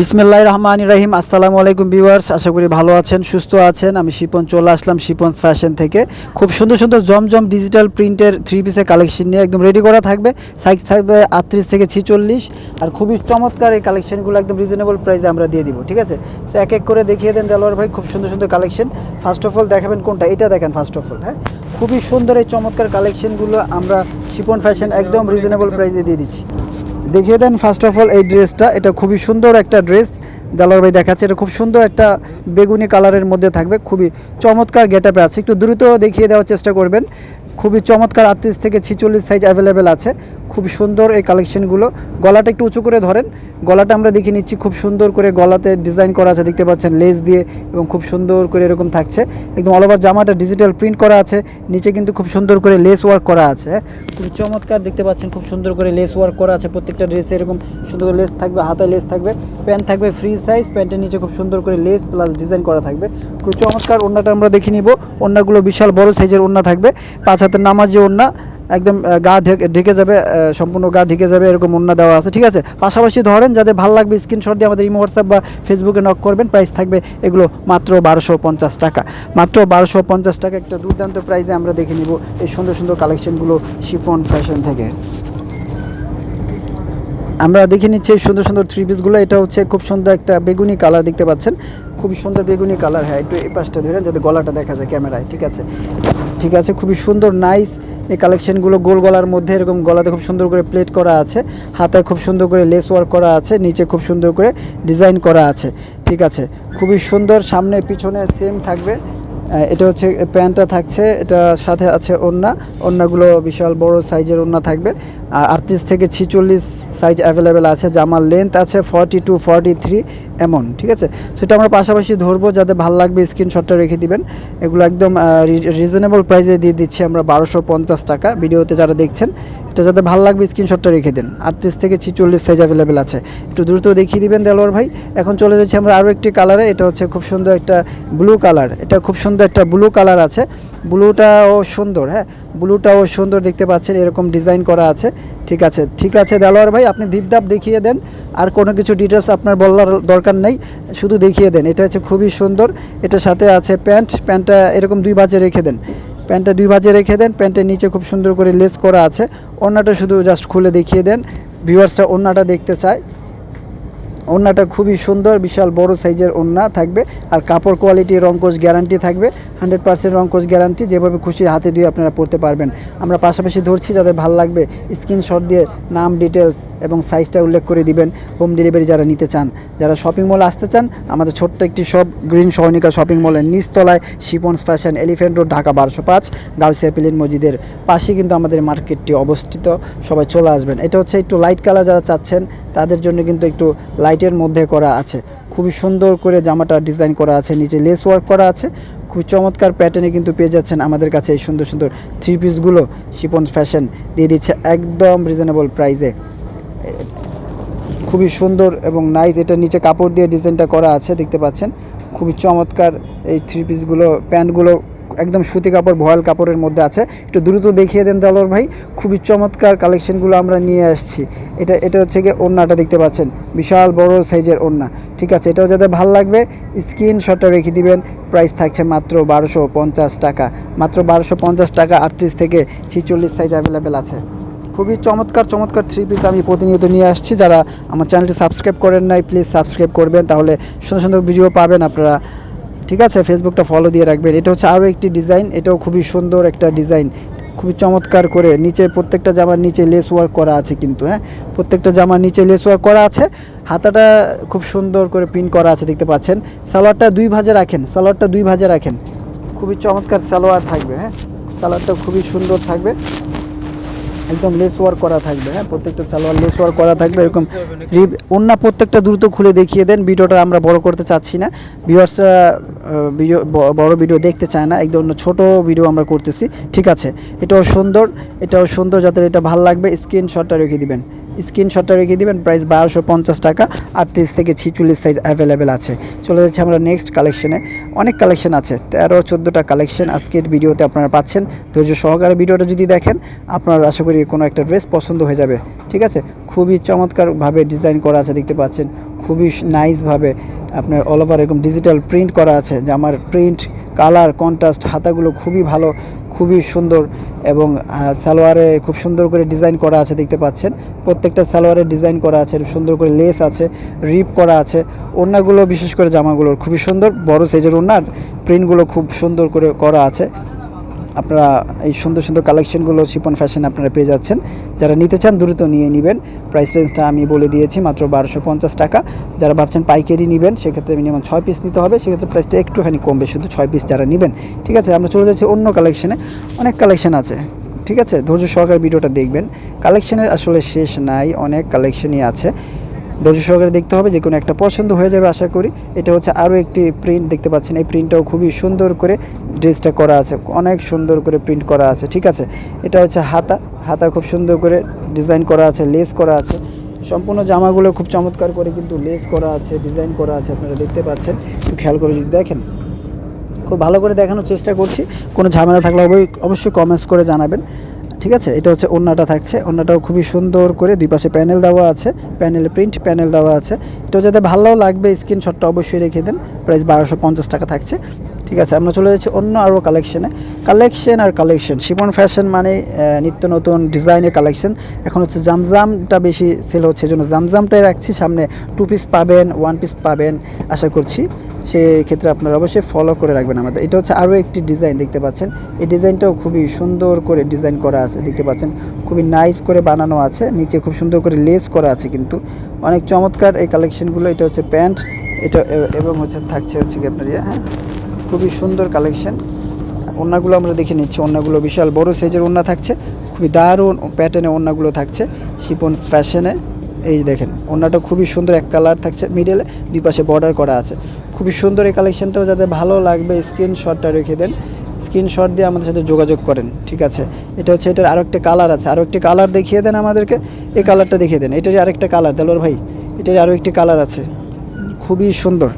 বিসমিল্লাহ রহমান রাহিম। আসসালামু আলাইকুম ভিউয়ার্স, আশা করি ভালো আছেন, সুস্থ আছেন। আমি শিপন, চলে আসলাম শিপন ফ্যাশন থেকে। খুব সুন্দর সুন্দর জমজম ডিজিটাল প্রিন্টের থ্রি পিসের কালেকশন নিয়ে একদম রেডি করা থাকবে। সাইজ থাকবে আটত্রিশ থেকে ছিচল্লিশ। আর খুবই চমৎকার এই কালেকশনগুলো একদম রিজনেবল প্রাইসে আমরা দিয়ে দিব, ঠিক আছে? সো এক এক করে দেখিয়ে দেন দেলোয়ার ভাই, খুব সুন্দর সুন্দর কালেকশন ফার্স্ট অফ অল দেখাবেন কোনটা? এটা দেখেন ফার্স্ট অফ অল হ্যাঁ? খুবই সুন্দর এই চমৎকার কালেকশনগুলো আমরা শিপন ফ্যাশন একদম রিজনেবল প্রাইসে দিয়ে দিচ্ছি। দেখিয়ে দেন ফার্স্ট অফ অল এই ড্রেসটা এটা খুবই সুন্দর একটা ড্রেস দালার ভাই দেখাচ্ছে, এটা খুব সুন্দর একটা বেগুনি কালারের মধ্যে থাকবে, খুবই চমৎকার গেট আপে আছে। একটু দ্রুত দেখিয়ে দেওয়ার চেষ্টা করবেন। খুবই চমৎকার আটত্রিশ থেকে ছিচল্লিশ সাইজ অ্যাভেলেবেল আছে। খুব সুন্দর এই কালেকশনগুলো গলাটা একটু উঁচু করে ধরেন। গলাটা আমরা দেখে নিচ্ছি খুব সুন্দর করে গলাতে ডিজাইন করা আছে, দেখতে পাচ্ছেন লেস দিয়ে এবং খুব সুন্দর করে এরকম থাকছে। একদম অল ওভার জামাটা ডিজিটাল প্রিন্ট করা আছে, নিচে কিন্তু খুব সুন্দর করে লেস ওয়ার্ক করা আছে। খুব চমৎকার, দেখতে পাচ্ছেন, খুব সুন্দর করে লেস ওয়ার্ক করা আছে প্রত্যেকটা ড্রেসে এরকম সুন্দর করে লেস থাকবে হাতায় লেস থাকবে প্যান্ট থাকবে ফ্রি সাইজ প্যান্টের নিচে খুব সুন্দর করে লেস প্লাস ডিজাইন করা থাকবে। খুব চমৎকার, ওড়নাটা আমরা দেখে নিব। ওড়নাগুলো বিশাল বড় সাইজের ওড়না থাকবে। পাঁচ হাতের নামাজি ওড়না একদম গা ঢেকে যাবে সম্পূর্ণ গা ঢেকে যাবে, এরকম ওড়না দেওয়া আছে, ঠিক আছে? পাশাপাশি ধরেন, যাদের ভালো লাগবে স্ক্রিনশট দিয়ে আমাদের ইমো হোয়াটসঅ্যাপ বা ফেসবুকে নক করবেন প্রাইস থাকবে এগুলো মাত্র বারোশো পঞ্চাশ টাকা। মাত্র বারোশো পঞ্চাশ টাকা একটা দুর্দান্ত প্রাইসে আমরা দেখে নিব এই সুন্দর সুন্দর কালেকশনগুলো শিফন ফ্যাশন থেকে। আমরা দেখে নিচ্ছি এই সুন্দর সুন্দর থ্রি পিসগুলো এটা হচ্ছে খুব সুন্দর একটা বেগুনি কালার দেখতে পাচ্ছেন। খুবই সুন্দর বেগুনি কালার হ্যাঁ একটু এই পাশটা ধরেন যাতে গলাটা দেখা যায় ক্যামেরায়, ঠিক আছে? ঠিক আছে, খুবই সুন্দর নাইস এই কালেকশনগুলো গোল গলার মধ্যে এরকম গলাতে খুব সুন্দর করে প্লেট করা আছে হাতে খুব সুন্দর করে লেস ওয়ার্ক করা আছে, নিচে খুব সুন্দর করে ডিজাইন করা আছে, ঠিক আছে? খুবই সুন্দর, সামনে, পিছনে সেম থাকবে। এটা হচ্ছে প্যান্টটা থাকছে, এটা সাথে আছে ওড়না। ওড়নাগুলো বিশাল বড় সাইজের ওড়না থাকবে। আর আটত্রিশ থেকে ছিচল্লিশ সাইজ অ্যাভেলেবেল আছে, জামার লেন্থ আছে ফর্টি টু ফর্টি থ্রি এমন, ঠিক আছে? সেটা আমরা পাশাপাশি ধরবো, যাতে ভালো লাগবে স্ক্রিনশটটা রেখে দিবেন। এগুলো একদম রিজনেবল প্রাইসে দিয়ে দিচ্ছি আমরা বারোশো পঞ্চাশ টাকা। ভিডিওতে যারা দেখছেন এটা যাতে ভালো লাগবে স্ক্রিনশটটা রেখে দেন। আটত্রিশ থেকে ছিচল্লিশ সাইজ অ্যাভেলেবেল আছে। একটু দ্রুত দেখিয়ে দিবেন দেলোয়ার ভাই। এখন চলে যাচ্ছি আমরা আরও একটি কালারে এটা হচ্ছে খুব সুন্দর একটা ব্লু কালার এটা খুব সুন্দর একটা ব্লু কালার আছে। ব্লুটাও সুন্দর হ্যাঁ? ব্লুটাও সুন্দর দেখতে পাচ্ছেন, এরকম ডিজাইন করা আছে। ঠিক আছে ঠিক আছে দেলোয়ার ভাই, আপনি ধিপধাপ দেখিয়ে দেন। আর কোনো কিছু ডিটেলস আপনার বলার দরকার নেই, শুধু দেখিয়ে দেন। এটা হচ্ছে খুবই সুন্দর। এটার সাথে আছে প্যান্ট প্যান্টটা এরকম দুই বাজে রেখে দেন। প্যান্টটা দুই ভাজে রেখে দেন। প্যান্টের নিচে খুব সুন্দর করে লেস করা আছে। ওড়নাটা শুধু জাস্ট খুলে দেখিয়ে দেন। ভিউয়ার্সরা ওড়নাটা দেখতে চায়। ওড়নাটা খুবই সুন্দর, বিশাল বড় সাইজের ওড়না থাকবে। আর কাপড় কোয়ালিটি রঙ্কোজ গ্যারান্টি থাকবে। হান্ড্রেড পার্সেন্ট রঙ্কোজ গ্যারান্টি যেভাবে খুশি হাতে দিয়ে আপনারা পড়তে পারবেন। আমরা পাশাপাশি ধরছি, যাদের ভালো লাগবে স্ক্রিনশট দিয়ে নাম ডিটেলস এবং সাইজটা উল্লেখ করে দিবেন। হোম ডেলিভারি যারা নিতে চান, যারা শপিং মল আসতে চান, আমাদের ছোট্ট একটি শপ গ্রিন সহনিকা শপিং মলের নিচতলায় Shipon's fashion Elephant Road Dhaka বারোশো পাঁচ গাউসিয়া পিলিন মসজিদের পাশে কিন্তু আমাদের মার্কেটটি অবস্থিত। সবাই চলে আসবেন। এটা হচ্ছে একটু লাইট কালার যারা চাচ্ছেন, তাদের জন্য কিন্তু একটু লাইটের মধ্যে করা আছে। খুবই সুন্দর করে জামাটা ডিজাইন করা আছে, নিচে লেস ওয়ার্ক করা আছে। খুব চমৎকার প্যাটার্নে কিন্তু পেয়ে যাচ্ছেন আমাদের কাছে এই সুন্দর সুন্দর থ্রি পিসগুলো শিপন ফ্যাশন দিয়ে দিচ্ছে একদম রিজনেবল প্রাইসে খুবই সুন্দর এবং নাইস এটা নিচে কাপড় দিয়ে ডিজাইনটা করা আছে, দেখতে পাচ্ছেন। খুবই চমৎকার এই থ্রি পিসগুলো প্যান্টগুলো একদম সুতি কাপড়, ভয়াল কাপড়ের মধ্যে আছে। একটু দ্রুত দেখিয়ে দেন দালোর ভাই, খুবই চমৎকার কালেকশনগুলো আমরা নিয়ে আসছি। এটা এটা হচ্ছে গিয়ে ওড়নাটা, দেখতে পাচ্ছেন? বিশাল বড় সাইজের ওড়না। ঠিক আছে, এটাও যাতে ভালো লাগবে স্ক্রিনশটটা রেখে দিবেন। প্রাইস থাকছে মাত্র বারোশো পঞ্চাশ টাকা। মাত্র বারোশো পঞ্চাশ টাকা, আটত্রিশ থেকে ছিচল্লিশ সাইজ অ্যাভেলেবেল আছে। খুবই চমৎকার চমৎকার থ্রি পিস আমি প্রতিনিয়ত নিয়ে আসছি। যারা আমার চ্যানেলটি সাবস্ক্রাইব করেন নাই প্লিজ সাবস্ক্রাইব করবেন। তাহলে সুন্দর সুন্দর ভিডিও পাবেন আপনারা। ঠিক আছে? ফেসবুকটা ফলো দিয়ে রাখবেন। এটা হচ্ছে আরও একটি ডিজাইন এটাও খুবই সুন্দর একটা ডিজাইন খুবই চমৎকার করে নিচে প্রত্যেকটা জামার নিচে লেস ওয়ার্ক করা আছে কিন্তু হ্যাঁ? প্রত্যেকটা জামার নিচে লেস ওয়ার্ক করা আছে। হাতাটা খুব সুন্দর করে প্রিন্ট করা আছে, দেখতে পাচ্ছেন। সালোয়ারটা দুই ভাজে রাখেন। সালোয়ারটা দুই ভাজে রাখেন। খুবই চমৎকার সালোয়ার থাকবে হ্যাঁ? সালোয়ারটা খুবই সুন্দর থাকবে। একদম লেস ওয়ার্ক করা থাকবে হ্যাঁ প্রত্যেকটা সালোয়ার লেস ওয়ার্ক করা থাকবে, এরকম অন্য প্রত্যেকটা দ্রুত খুলে দেখিয়ে দেন, ভিডিওটা আমরা বড় করতে চাচ্ছি না ভিউয়ার্সরা ভিডিও বড় ভিডিও দেখতে চায় না, একদম ছোট ভিডিও আমরা করতেছি, ঠিক আছে, এটাও সুন্দর এটাও সুন্দর, যাদের এটা ভালো লাগবে স্ক্রিনশটটা রেখে দিবেন। স্ক্রিনশটটা রেখে দেবেন, প্রাইস বারোশো পঞ্চাশ টাকা, আটত্রিশ থেকে ছিচল্লিশ সাইজ অ্যাভেলেবেল আছে। চলে যাচ্ছে আমরা নেক্সট কালেকশনে অনেক কালেকশন আছে, তেরো, চোদ্দোটা কালেকশন আজকের ভিডিওতে আপনারা পাচ্ছেন। ধৈর্য সহকারে ভিডিওটা যদি দেখেন, আপনার আশা করি কোনো একটা ড্রেস পছন্দ হয়ে যাবে। ঠিক আছে? খুবই চমৎকারভাবে ডিজাইন করা আছে, দেখতে পাচ্ছেন। খুবই নাইসভাবে আপনার অল ওভার এরকম ডিজিটাল প্রিন্ট করা আছে জামার প্রিন্ট কালার কন্ট্রাস্ট হাতাগুলো খুবই ভালো। খুবই সুন্দর এবং সালোয়ারে খুব সুন্দর করে ডিজাইন করা আছে দেখতে পাচ্ছেন। প্রত্যেকটা সালোয়ারে ডিজাইন করা আছে, সুন্দর করে লেস আছে, রিপ করা আছে। ওনাগুলো বিশেষ করে জামাগুলোর খুবই সুন্দর। বড় সাইজের ওনার প্রিন্টগুলো খুব সুন্দর করে করা আছে। আপনারা এই সুন্দর সুন্দর কালেকশনগুলো শিপন ফ্যাশন আপনারা পেয়ে যাচ্ছেন। যারা নিতে চান, দ্রুত নিয়ে নেবেন। প্রাইস রেঞ্জটা আমি বলে দিয়েছি মাত্র বারোশো পঞ্চাশ টাকা। যারা ভাবছেন পাইকারি নেবেন, সেক্ষেত্রে মিনিমাম ছয় পিস নিতে হবে। সেক্ষেত্রে প্রাইসটা একটুখানি কমবে, শুধু ছয় পিস যারা নেবেন। ঠিক আছে, আমরা চলে যাচ্ছি অন্য কালেকশনে অনেক কালেকশন আছে। ঠিক আছে, ধৈর্য সহকারে ভিডিওটা দেখবেন। কালেকশনের আসলে শেষ নাই, অনেক কালেকশনই আছে। ধৈর্য সহকারে দেখতে হবে, যে কোনো একটা পছন্দ হয়ে যাবে আশা করি। এটা হচ্ছে আরও একটি প্রিন্ট দেখতে পাচ্ছেন, এই প্রিন্টটাও খুবই সুন্দর করে ড্রেসটা করা আছে, অনেক সুন্দর করে প্রিন্ট করা আছে, ঠিক আছে? এটা হচ্ছে হাতা হাতা খুব সুন্দর করে ডিজাইন করা আছে লেস করা আছে। সম্পূর্ণ জামাগুলো খুব চমৎকার করে কিন্তু লেস করা আছে ডিজাইন করা আছে, আপনারা দেখতে পাচ্ছেন। একটু খেয়াল করে যদি দেখেন, খুব ভালো করে দেখানোর চেষ্টা করছি। কোনো ঝামেলা থাকলে অবশ্যই কমেন্টস করে জানাবেন। ঠিক আছে? এটা হচ্ছে ওড়নাটা থাকছে। ওড়নাটাও খুবই সুন্দর করে দুই পাশে প্যানেল দেওয়া আছে। প্যানেল, প্রিন্ট প্যানেল দেওয়া আছে। এটা যাতে ভালো লাগবে, স্ক্রিনশটটা অবশ্যই রেখে দেন। প্রাইস বারোশো পঞ্চাশ টাকা থাকছে। ঠিক আছে আমরা চলে যাচ্ছি অন্য আরও কালেকশনে কালেকশন আর কালেকশন শিপন ফ্যাশন মানে নিত্য নতুন ডিজাইনের কালেকশন এখন হচ্ছে জামজামটা বেশি সেল হচ্ছে জন্য জামজামটাই রাখছি। সামনে টু পিস পাবেন ওয়ান পিস পাবেন আশা করছি। সেক্ষেত্রে আপনারা অবশ্যই ফলো করে রাখবেন আমাদের। এটা হচ্ছে আরও একটি ডিজাইন দেখতে পাচ্ছেন। এই ডিজাইনটাও খুবই সুন্দর করে ডিজাইন করা আছে দেখতে পাচ্ছেন। খুবই নাইস করে বানানো আছে। নিচে খুব সুন্দর করে লেস করা আছে কিন্তু। অনেক চমৎকার এই কালেকশনগুলো এটা হচ্ছে প্যান্ট এটা এবং হচ্ছে থাকছে হচ্ছে কি আপনার ইয়ে, হ্যাঁ? খুবই সুন্দর কালেকশন ওড়নাগুলো আমরা দেখে নিচ্ছি, ওড়নাগুলো বিশাল বড় সাইজের ওড়না থাকছে, খুবই দারুণ প্যাটার্নে ওড়নাগুলো থাকছে শিপন ফ্যাশনে এই দেখেন, ওড়নাটা খুবই সুন্দর এক কালার থাকছে মিডলে দুই পাশে বর্ডার করা আছে। খুবই সুন্দর এই কালেকশনটাও যাতে ভালো লাগবে স্ক্রিনশটটা রেখে দেন। স্ক্রিনশট দিয়ে আমাদের সাথে যোগাযোগ করেন, ঠিক আছে? এটা হচ্ছে, এটার আরও একটা কালার আছে আরও একটি কালার দেখিয়ে দেন আমাদেরকে, এই কালারটা দেখিয়ে দেন। এটারই আরেকটা কালার দেলোর ভাই, এটারই আরও একটি কালার আছে। খুবই সুন্দর।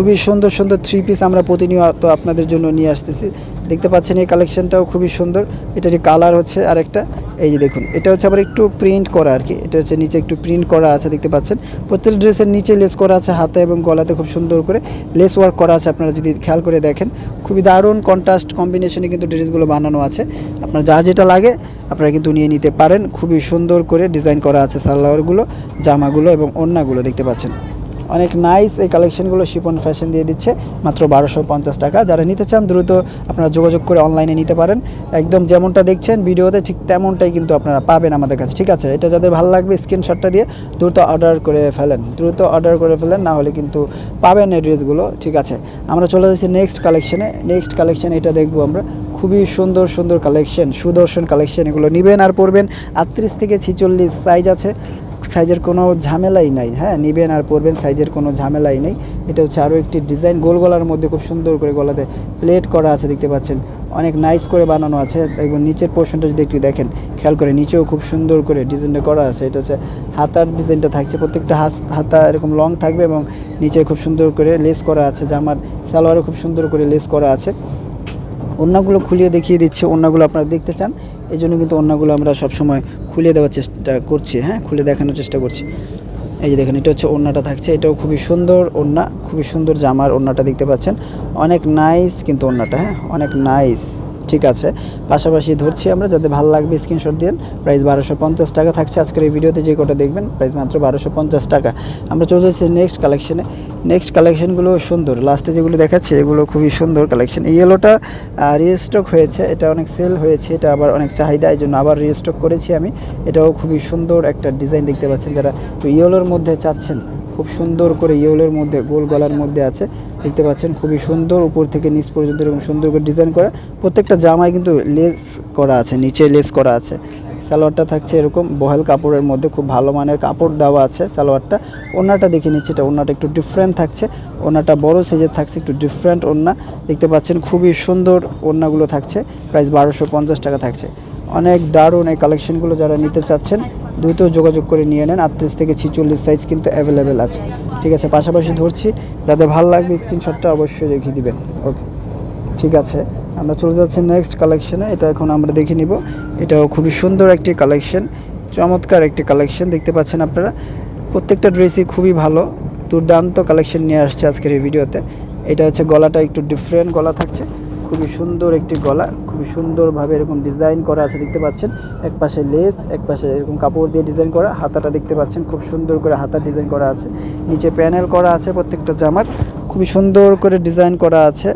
খুবই সুন্দর সুন্দর থ্রি পিস আমরা প্রতিনিয়ত আপনাদের জন্য নিয়ে আসতেছি। দেখতে পাচ্ছেন এই কালেকশনটাও খুবই সুন্দর। এটারই কালার হচ্ছে আরেকটা, এই যে দেখুন, এটা হচ্ছে আবার একটু প্রিন্ট করা আর কি এটা হচ্ছে নিচে একটু প্রিন্ট করা আছে, দেখতে পাচ্ছেন। প্রত্যেক ড্রেসের নিচে লেস করা আছে, হাতে এবং গলাতে খুব সুন্দর করে লেস ওয়ার্ক করা আছে, আপনারা যদি খেয়াল করে দেখেন। খুবই দারুণ কন্ট্রাস্ট কম্বিনেশনে কিন্তু ড্রেসগুলো বানানো আছে। আপনার যা যেটা লাগে, আপনারা কিন্তু নিয়ে নিতে পারেন। খুবই সুন্দর করে ডিজাইন করা আছে, সালোয়ারগুলো, জামাগুলো এবং ওড়নাগুলো, দেখতে পাচ্ছেন। অনেক নাইস এই কালেকশনগুলো শিপন ফ্যাশন দিয়ে দিচ্ছে, মাত্র বারোশো পঞ্চাশ টাকা। যারা নিতে চান, দ্রুত আপনারা যোগাযোগ করে অনলাইনে নিতে পারেন। একদম যেমনটা দেখছেন, ভিডিওতে ঠিক তেমনটাই কিন্তু আপনারা পাবেন আমাদের কাছে, ঠিক আছে? এটা যাদের ভালো লাগবে স্ক্রিনশটটা দিয়ে দ্রুত অর্ডার করে ফেলেন। দ্রুত অর্ডার করে ফেলেন, না হলে কিন্তু পাবেন এই ড্রেসগুলো ঠিক আছে? আমরা চলে যাচ্ছি নেক্সট কালেকশনে নেক্সট কালেকশন এটা দেখব আমরা। খুবই সুন্দর সুন্দর কালেকশন সুদর্শন কালেকশন এগুলো নেবেন আর পরবেন। আটত্রিশ থেকে ছিচল্লিশ সাইজ আছে। সাইজের কোনো ঝামেলাই নাই হ্যাঁ? নেবেন আর পরবেন, সাইজের কোনো ঝামেলাই নেই। এটা হচ্ছে আরও একটি ডিজাইন। গোল গলার মধ্যে খুব সুন্দর করে গলাতে প্লেট করা আছে, দেখতে পাচ্ছেন। অনেক নাইস করে বানানো আছে। এবং নিচের পোর্শনটা যদি একটু দেখেন, খেয়াল করে নিচেও খুব সুন্দর করে ডিজাইনটা করা আছে। এটা হচ্ছে হাতার ডিজাইনটা থাকছে। প্রত্যেকটা হাতা এরকম লং থাকবে এবং নিচে খুব সুন্দর করে লেস করা আছে। জামার সালোয়ারে খুব সুন্দর করে লেস করা আছে। ওড়নাগুলো খুলিয়ে দেখিয়ে দিচ্ছে। ওড়নাগুলো আপনারা দেখতে চান। এই জন্য কিন্তু ওড়নাগুলো আমরা সবসময় খুলে দেওয়ার চেষ্টা করছি হ্যাঁ? খুলে দেখানোর চেষ্টা করছি। এই যে দেখেন, এটা হচ্ছে ওড়নাটা থাকছে। এটাও খুবই সুন্দর ওড়না, খুবই সুন্দর জামার ওড়নাটা দেখতে পাচ্ছেন। অনেক নাইস কিন্তু ওড়নাটা হ্যাঁ? অনেক নাইস ঠিক আছে? পাশাপাশি ধরছি আমরা যাতে ভালো লাগবে স্ক্রিনশট দিন প্রাইস বারোশো পঞ্চাশ টাকা থাকছে আজকের এই ভিডিওতে যে কটা দেখবেন প্রাইস মাত্র বারোশো পঞ্চাশ টাকা। আমরা চলে যাচ্ছি নেক্সট কালেকশনে নেক্সট কালেকশনগুলো সুন্দর। লাস্টে যেগুলো দেখাচ্ছে, এগুলো খুবই সুন্দর কালেকশন এই ইয়েলোটা রিস্টক হয়েছে। এটা অনেক সেল হয়েছে, এটা আবার অনেক চাহিদা এই জন্য আবার রিস্টক করেছি আমি। এটাও খুবই সুন্দর একটা ডিজাইন দেখতে পাচ্ছেন যারা ইয়েলোর মধ্যে চাচ্ছেন, খুব সুন্দর করে ইয়েলোর মধ্যে, গোল গলার মধ্যে আছে। দেখতে পাচ্ছেন খুবই সুন্দর, উপর থেকে নিচ পর্যন্ত এরকম সুন্দর করে ডিজাইন করা। প্রত্যেকটা জামায় কিন্তু লেস করা আছে, নিচে লেস করা আছে। সালোয়ারটা থাকছে এরকম। বহেল কাপড়ের মধ্যে খুব ভালো মানের কাপড় দেওয়া আছে সালোয়ারটা। ওনাটা দেখে নিচ্ছে, এটা ওনাটা একটু ডিফারেন্ট থাকছে। ওনাটা বড় সাইজের থাকছে, একটু ডিফারেন্ট ওনা দেখতে পাচ্ছেন খুবই সুন্দর ওনাগুলো থাকছে প্রাইস বারোশো পঞ্চাশ টাকা থাকছে। অনেক দারুণ এই কালেকশনগুলো যারা নিতে চাচ্ছেন, দ্রুত যোগাযোগ করে নিয়ে নেন। আটত্রিশ থেকে ছিচল্লিশ সাইজ কিন্তু অ্যাভেলেবেল আছে। ঠিক আছে, পাশাপাশি ধরছি। যাদের ভালো লাগবে স্ক্রিনশটটা অবশ্যই রেখে দিবেন। ওকে ঠিক আছে, আমরা চলে যাচ্ছি নেক্সট কালেকশানে এটা এখন আমরা দেখে নিব। এটাও খুবই সুন্দর একটি কালেকশন চমৎকার একটি কালেকশন দেখতে পাচ্ছেন আপনারা। প্রত্যেকটা ড্রেসই খুবই ভালো, দুর্দান্ত কালেকশন নিয়ে আসছে আজকের এই ভিডিওতে। এটা হচ্ছে গলাটা একটু ডিফারেন্ট গলা থাকছে, খুবই সুন্দর একটি গলা, খুবই সুন্দরভাবে এরকম ডিজাইন করা আছে, দেখতে পাচ্ছেন। এক পাশে লেস এক পাশে এরকম কাপড় দিয়ে ডিজাইন করা, হাতাটা দেখতে পাচ্ছেন, খুব সুন্দর করে হাতার ডিজাইন করা আছে। নিচে প্যানেল করা আছে প্রত্যেকটা জামার, খুবই সুন্দর করে ডিজাইন করা আছে।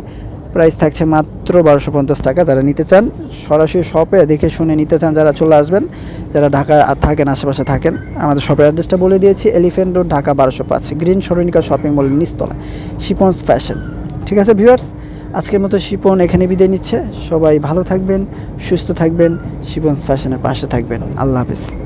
প্রাইস থাকছে মাত্র বারোশো পঞ্চাশ টাকা। যারা নিতে চান, সরাসরি শপে দেখে শুনে নিতে চান যারা চলে আসবেন, যারা ঢাকা থাকেন, আশেপাশে থাকেন, আমাদের শপের অ্যাড্রেসটা বলে দিয়েছি এলিফেন্ট রোড ঢাকা বারোশো পাঁচ গ্রিন সরণিকা শপিং মলের নিচতলা শিপন্স ফ্যাশন ঠিক আছে, ভিউয়ার্স? আজকের মতো শিপন এখানে বিদায় নিচ্ছে। সবাই ভালো থাকবেন, সুস্থ থাকবেন শিপন্স ফ্যাশনের পাশে থাকবেন। আল্লাহ হাফেজ।